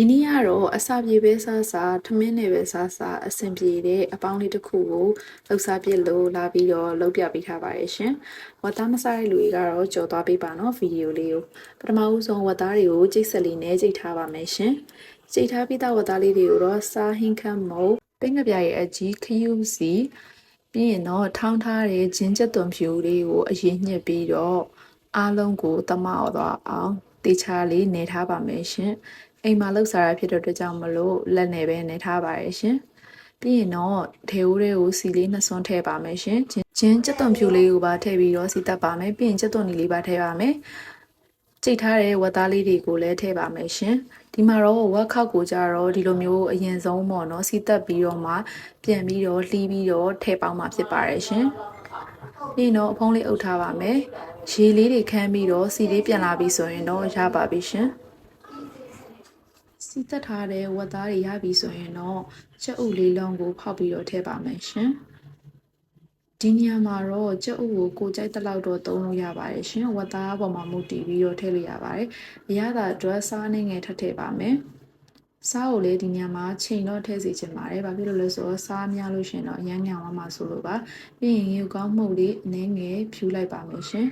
ဒီနေ့ကတော့အစာပြေပဲစားစားထမင်းနဲ့ပဲစားစားအဆင်ပြေတဲ့အပေါင်းလေးတစ်ခုကိုလှုပ်ရှားပြစ်လို့လာပြီးတော့လုပ်ပြပေးထားပါတယ်ရှင်။ဝတ်သားမစားတဲ့လူတွေကတော့ကြော်သွားပေးပါနော်ဗီဒီယိုလေးကိုပထမဦးဆုံးဝတ်သားတွေကိုကြိတ်ဆက်လေးနဲ့ကြိတ်ထားပါမယ်ရှင်။ကြိတ်ထားပြီးသားဝတ်သားလေးတွေကိုတော့စားဟင်းခမ်းမုတ်ပင်းကပြရဲ့အကြီးခယူးစီပြီးရင်တော့ထောင်းထားတဲ့ဂျင်းချက်သွန်ဖြူလေးကိုအရင်ညှစ်ပြီးတော့အားလုံးကိုတမအောင်သွားအောင်တေချာလေးနေထားပါမယ်ရှင်။ အိမ်မှာလှုပ်စားရဖြစ်တဲ့အတွက်ကြောင့်မလို့လက်နဲ့ပဲနေထားပါရဲ့ရှင်။ပြီးရင်တော့ထေဦးတွေကိုစီလေးနှစ်စွန်းထည့်ပါမယ်ရှင်။ဂျင်းချက်သွန်ဖြူလေးကိုပါထည့်ပြီးတော့စီတက်ပါမယ်။ပြီးရင်ချက်သွန်နီလေးပါထည့်ပါမယ်။ကြိတ်ထားတဲ့ဝက်သားလေးတွေကိုလည်းထည့်ပါမယ်ရှင်။ဒီမှာတော့ဝက်ခောက်ကိုကြတော့ဒီလိုမျိုးအရင်ဆုံးပေါ့နော်စီတက်ပြီးတော့မှပြန်ပြီးတော့လှီးပြီးတော့ထည့်ပေါင်းมาဖြစ်ပါတယ်ရှင်။ပြီးရင်တော့အဖုံးလေးအုပ်ထားပါမယ်။ရေလေးတွေခမ်းပြီးတော့စီလေးပြန်လာပြီဆိုရင်တော့ရပါပြီရှင်။ စီတက်ထားတဲ့ဝက်သားတွေရပြီဆိုရင်တော့ချက်ဥလေးလုံးကိုဖောက်ပြီးတော့ထည့်ပါမယ်ရှင်။ဒီနေရာမှာတော့ကြက်ဥကိုကိုကြိုက်တဲ့လောက်တော့သုံးလို့ရပါတယ်ရှင်ဝတ်သားပေါ်မှာမူတည်ပြီးတော့ထည့်လို့ရပါတယ်အရသာအတွက်စားနေငယ်ထပ်ထည့်ပါမယ်စားကိုလေဒီညမှာချိန်တော့ထည့်စီချင်ပါတယ်ဘာဖြစ်လို့လဲဆိုတော့စားများလို့ရှင်တော့အရမ်းညောင်မှာဆိုလို့ပါပြီးရင်ရေကောင်းမှုလေးအနည်းငယ်ဖြူလိုက်ပါမယ်ရှင်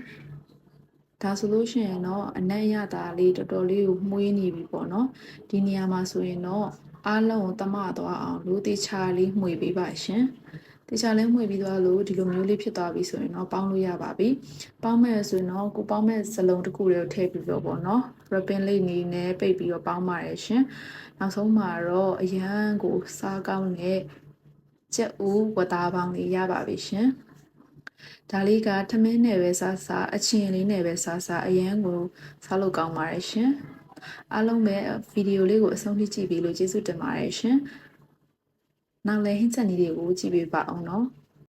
ဒါဆိုလို့ရှိရင်တော့အနက်ရတာလေးတော်တော်လေးကိုမှုေးနေပြီပေါ့နော်ဒီနေရာမှာဆိုရင်တော့အားလုံးကိုတမသွားအောင်လူတိချာလေးမှုေးပေးပါရှင်တခြားလဲမှွေပြီးသွားလို့ဒီလိုမျိုးလေးဖြစ်သွားပြီဆိုရင်တော့ပေါင်းလို့ရပါပြီပေါင်းမဲ့ဆိုရင်တော့ကိုပေါင်းမဲ့စလုံးတစ်ခုလေးကိုထည့်ပြီးတော့ပေါ့နော် ribbon လေးနေနဲ့ပိတ်ပြီးတော့ပေါင်းပါတယ်ရှင်နောက်ဆုံးမှာတော့အရန်ကိုစားကောင်းတဲ့ကြက်ဥဝတ်သားပေါင်းလေးရပါပြီရှင် ဒါလေးကထမင်းနဲ့ပဲစားစားအချင်းလေးနဲ့ပဲစားစားအရန်ကိုစားလို့ကောင်းပါတယ်ရှင်အားလုံးပဲဗီဒီယိုလေးကိုအဆုံးထိကြည့်ပြီးလို့ကျေးဇူးတင်ပါတယ်ရှင်နောက်လည်းဟင်းချက်နည်းတွေကိုကြည့်ပေးပါအောင်နော်။